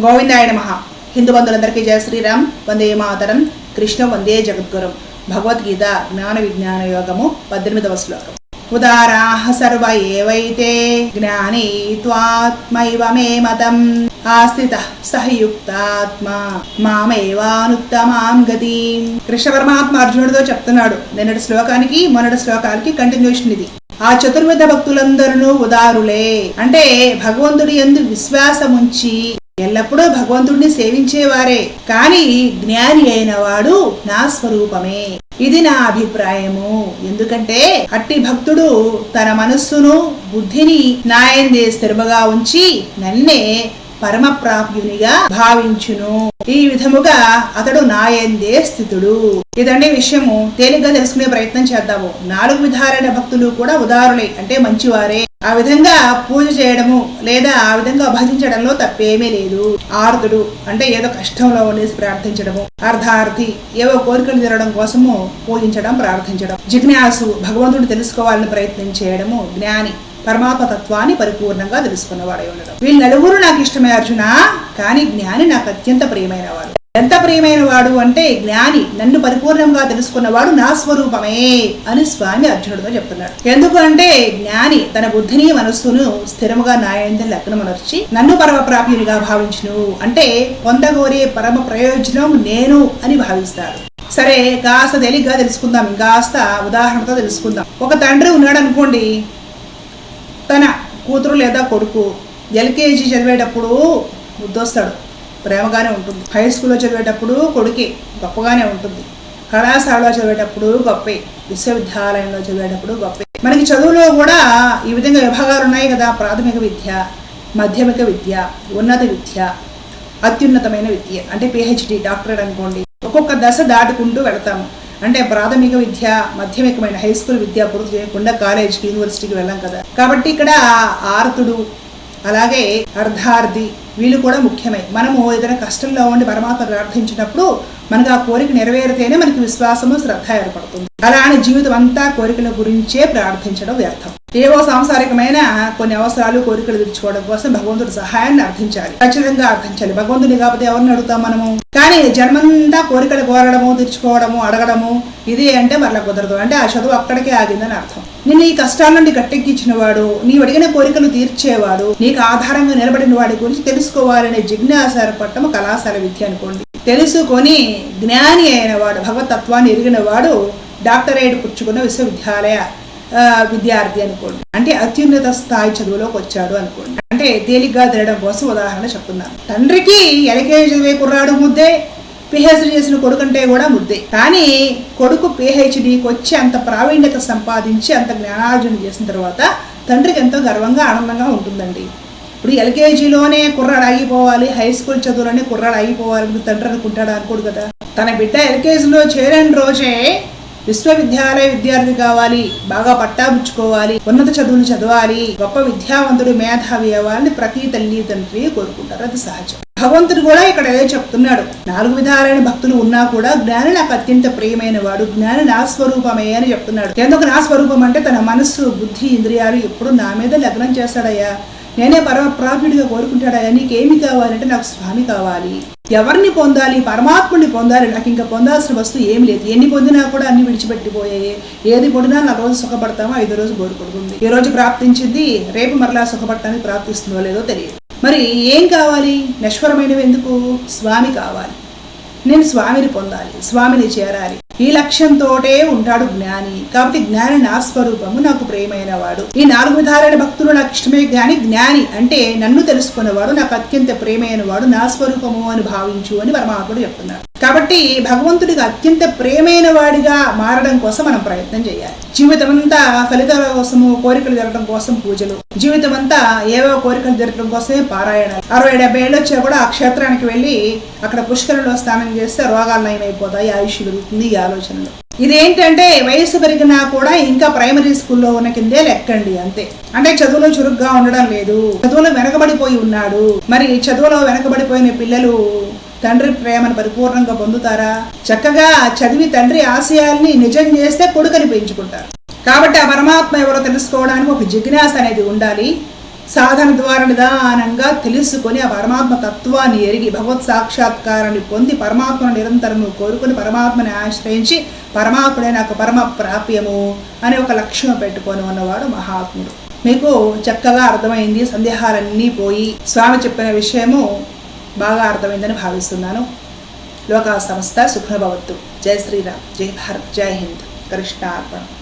గోవిందాయ నమ. హిందూ బంధువులందరికీ జయ శ్రీరామ్. వందే మాతరం. కృష్ణ వందే జగద్గురం. భగవద్గీత జ్ఞాన విజ్ఞాన యోగము పద్దెనిమిదవ శ్లోకం. ఉదారాహ సర్వ ఏవైతే జ్ఞాని త్వాత్మైవ మే మతం. ఆస్థిత సహయుక్తాత్మా మామేవానుత్తమాం గతి. కృష్ణ పరమాత్మ అర్జునుడితో చెప్తున్నాడు. నిన్నటి శ్లోకానికి మొన్నటి శ్లోకానికి కంటిన్యూషన్ ఇది. ఆ చతుర్విధ భక్తులందరూ ఉదారులే. అంటే భగవంతుడి ఎందు విశ్వాసముంచి ఎల్లప్పుడూ భగవంతుడిని సేవించేవారే. కాని జ్ఞాని అయిన వాడు నా స్వరూపమే. ఇది నా అభిప్రాయము. ఎందుకంటే అట్టి భక్తుడు తన మనస్సును బుద్ధిని నాయందే స్థిరముగా ఉంచి నన్నే పరమ ప్రాప్యునిగా భావించును. ఈ విధముగా అతడు నాయందే స్థితుడు. ఇదండి విషయము. తేలిగ్గా తెలుసుకునే ప్రయత్నం చేద్దాము. నాలుగు విధాలైన భక్తులు కూడా ఉదారులే అంటే మంచివారే. ఆ విధంగా పూజ చేయడము లేదా ఆ విధంగా భజించడంలో తప్పేమీ లేదు. ఆర్తుడు అంటే ఏదో కష్టంలో ఉండేసి ప్రార్థించడము అర్ధార్థి ఏవో కోరికలు తీరడం కోసము పూజించడం ప్రార్థించడం. జిజ్ఞాసు భగవంతుడు తెలుసుకోవాలని ప్రయత్నం చేయడము జ్ఞాని. పరమాత్మ తత్వాన్ని పరిపూర్ణంగా తెలుసుకున్నవాడై ఉండడం. వీళ్ళు నలుగురు నాకు ఇష్టమే అర్జున. కానీ జ్ఞాని నాకు అత్యంత ప్రియమైన వాడు ఎంత ప్రియమైన వాడు అంటే జ్ఞాని నన్ను పరిపూర్ణంగా తెలుసుకున్నవాడు నా స్వరూపమే అని స్వామి అర్జునుడితో చెప్తున్నాడు. ఎందుకు అంటే జ్ఞాని తన బుద్ధిని మనస్సును స్థిరముగా నాయంద లగ్నమనర్చి నన్ను పరమ ప్రాప్యునిగా భావించును. అంటే పొందగోరే పరమ ప్రయోజనం నేను అని భావిస్తాడు. సరే కాస్త తేలిగ్గా తెలుసుకుందాం. కాస్త ఉదాహరణతో తెలుసుకుందాం. ఒక తండ్రి ఉన్నాడు అనుకోండి తన కూతురు లేదా కొడుకు ఎల్కేజీ చదివేటప్పుడు ముద్దొస్తాడు. ప్రేమగానే ఉంటుంది. హై స్కూల్లో చదివేటప్పుడు కొడుకే గొప్పగానే ఉంటుంది. కళాశాలలో చదివేటప్పుడు గొప్పే. విశ్వవిద్యాలయంలో చదివేటప్పుడు గొప్పే. మనకి చదువులో కూడా ఈ విధంగా విభాగాలు ఉన్నాయి కదా. ప్రాథమిక విద్య మాధ్యమిక విద్య ఉన్నత విద్య అత్యున్నతమైన విద్య. అంటే పిహెచ్డి డాక్టరేట్ అనుకోండి. ఒక్కొక్క దశ దాటుకుంటూ వెళతాము. అంటే ప్రాథమిక విద్య మాధ్యమికమైన హై స్కూల్ విద్య పూర్తి చేయకుండా కాలేజ్కి యూనివర్సిటీకి వెళ్ళాం కదా. కాబట్టి ఇక్కడ ఆర్తుడు అలాగే అర్ధార్థి వీళ్ళు కూడా ముఖ్యమే. మనము ఏదైనా కష్టంలో ఉండి పరమాత్మ ప్రార్థించినప్పుడు మనకు ఆ కోరిక నెరవేరితేనే మనకి విశ్వాసము శ్రద్ధ ఏర్పడుతుంది. అలా అని జీవితం అంతా కోరికల గురించే ప్రార్థించడం వ్యర్థం. ఏవో సాంసారికమైన కొన్ని అవసరాలు కోరికలు తీర్చుకోవడం కోసం భగవంతుడి సహాయాన్ని అర్థించాలి. ఖచ్చితంగా అర్థించాలి. భగవంతుని కాకపోతే ఎవరిని అడుగుతాం మనము? కానీ జన్మంతా కోరికలు కోరడము తీర్చుకోవడము అడగడము ఇది అంటే మరలా కుదరదు. అంటే ఆ చదువు అక్కడికే ఆగిందని అర్థం. నిన్ను ఈ కష్టాల నుండి గట్టెక్కించిన వాడు నీవు అడిగిన కోరికలు తీర్చేవాడు నీకు ఆధారంగా నిలబడిన వాడి గురించి తెలుసుకోవాలనే జిజ్ఞాస ఏర్పడటం కళాశాల విద్య అనుకోండి. తెలుసుకొని జ్ఞాని అయిన వాడు భగవతత్వాన్ని ఎరిగిన వాడు డాక్టరేట్ పుచ్చుకున్న విశ్వవిద్యాలయ విద్యార్థి అనుకోండి. అంటే అత్యున్నత స్థాయి చదువులోకి వచ్చాడు అనుకోండి. అంటే తేలిగ్గా తినడం కోసం ఉదాహరణ చెప్తున్నాను. తండ్రికి ఎల్కేజీ చదివే కుర్రాడు ముద్దే పిహెచ్డి చేసిన కొడుకుంటే కూడా ముద్దే. కానీ కొడుకు పిహెచ్డికి వచ్చి అంత ప్రావీణ్యత సంపాదించి అంత జ్ఞానార్జన చేసిన తర్వాత తండ్రికి ఎంతో గర్వంగా ఆనందంగా ఉంటుందండి. ఇప్పుడు ఎల్కేజీలోనే కుర్రాడు ఆగిపోవాలి హై స్కూల్ చదువులోనే కుర్రాడు ఆగిపోవాలి తండ్రి అనుకుంటాడు అనుకోడు కదా. తన బిడ్డ ఎల్కేజీలో చేరని రోజే విశ్వవిద్యాలయ విద్యార్థి కావాలి బాగా పట్టాపుచ్చుకోవాలి ఉన్నత చదువులు చదవాలి గొప్ప విద్యావంతుడు మేధావి అవ్వాలని ప్రతి తల్లి తండ్రి కోరుకుంటారు. అది సహజం. భగవంతుడు కూడా ఇక్కడ ఏదో చెప్తున్నాడు. నాలుగు విధాలైన భక్తులు ఉన్నా కూడా జ్ఞాని నాకు అత్యంత ప్రియమైన వాడు జ్ఞాని నా స్వరూపమే అని చెప్తున్నాడు. ఎందుకు నా స్వరూపం అంటే తన మనస్సు బుద్ధి ఇంద్రియాలు ఎప్పుడు నా మీద లగ్నం చేస్తాడయ్యా. నేనే పరమ ప్రాప్యుడిగా కోరుకుంటాడయ్యా. నీకేమి కావాలంటే నాకు స్వామి కావాలి. ఎవరిని పొందాలి? పరమాత్ముడిని పొందాలి. నాకు ఇంకా పొందాల్సిన వస్తువు ఏం లేదు. ఎన్ని పొందినా కూడా అన్ని విడిచిపెట్టిపోయాయి. ఏది పొందినా నా రోజు సుఖపడతామో? ఐదు రోజు కోరుకుంటుంది ఈ రోజు ప్రాప్తించింది రేపు మరలా సుఖపడటానికి ప్రాప్తిస్తుందో లేదో తెలియదు. మరి ఏం కావాలి? నశ్వరమైనవి ఎందుకు? స్వామి కావాలి. నేను స్వామిని పొందాలి. స్వామిని చేరాలి. ఈ లక్ష్యంతోటే ఉంటాడు జ్ఞాని. కాబట్టి జ్ఞాని నా స్వరూపము నాకు ప్రేమైన వాడు ఈ నాలుగు విధాలైన భక్తులు నాకు ఇష్టమే జ్ఞాని. జ్ఞాని అంటే నన్ను తెలుసుకున్నవాడు నాకు అత్యంత ప్రేమైన వాడు నా స్వరూపము అని భావించు అని పరమాత్ముడు చెప్తున్నాడు. కాబట్టి భగవంతుడికి అత్యంత ప్రేమైన వాడిగా మారడం కోసం మనం ప్రయత్నం చేయాలి. జీవితం అంతా ఫలితాల కోసము కోరికలు జరగడం కోసం పూజలు. జీవితం అంతా ఏవో కోరికలు జరగడం కోసమే పారాయణాలు. అరవై డెబ్బై ఏళ్ళు వచ్చా కూడా ఆ క్షేత్రానికి వెళ్ళి అక్కడ పుష్కరంలో స్నానం చేస్తే రోగాలు నయమైపోతాయి ఆయుష్ పెరుగుతుంది ఈ ఆలోచనలు. ఇదేంటంటే వయసు పెరిగినా కూడా ఇంకా ప్రైమరీ స్కూల్లో ఉన్న కిందే లెక్కండి అంతే. అంటే చదువులో చురుగ్గా ఉండడం లేదు. చదువులో వెనకబడిపోయి ఉన్నాడు. మరి చదువులో వెనకబడిపోయిన పిల్లలు తండ్రి ప్రేమను పరిపూర్ణంగా పొందుతారా? చక్కగా చదివి తండ్రి ఆశయాల్ని నిజం చేస్తే కొడుకని పెంచుకుంటారు. కాబట్టి ఆ పరమాత్మ ఎవరో తెలుసుకోవడానికి ఒక జిజ్ఞాస అనేది ఉండాలి. సాధన ద్వారా నిదానంగా తెలుసుకొని ఆ పరమాత్మ తత్వాన్ని ఎరిగి భగవత్ సాక్షాత్కారాన్ని పొంది పరమాత్మను నిరంతరం కోరుకుని పరమాత్మని ఆశ్రయించి పరమాత్ముడే నాకు పరమ ప్రాప్యము అనే ఒక లక్ష్యం పెట్టుకొని ఉన్నవాడు మహాత్ముడు. మీకు చక్కగా అర్థమైంది సందేహాలన్నీ పోయి స్వామి చెప్పిన విషయము బాగా అర్థమైందని భావిస్తున్నాను. లోకా సంస్థ సుఖభవత్తు జై శ్రీరామ్. జై భారత్. జై హింద్. కృష్ణార్పణం.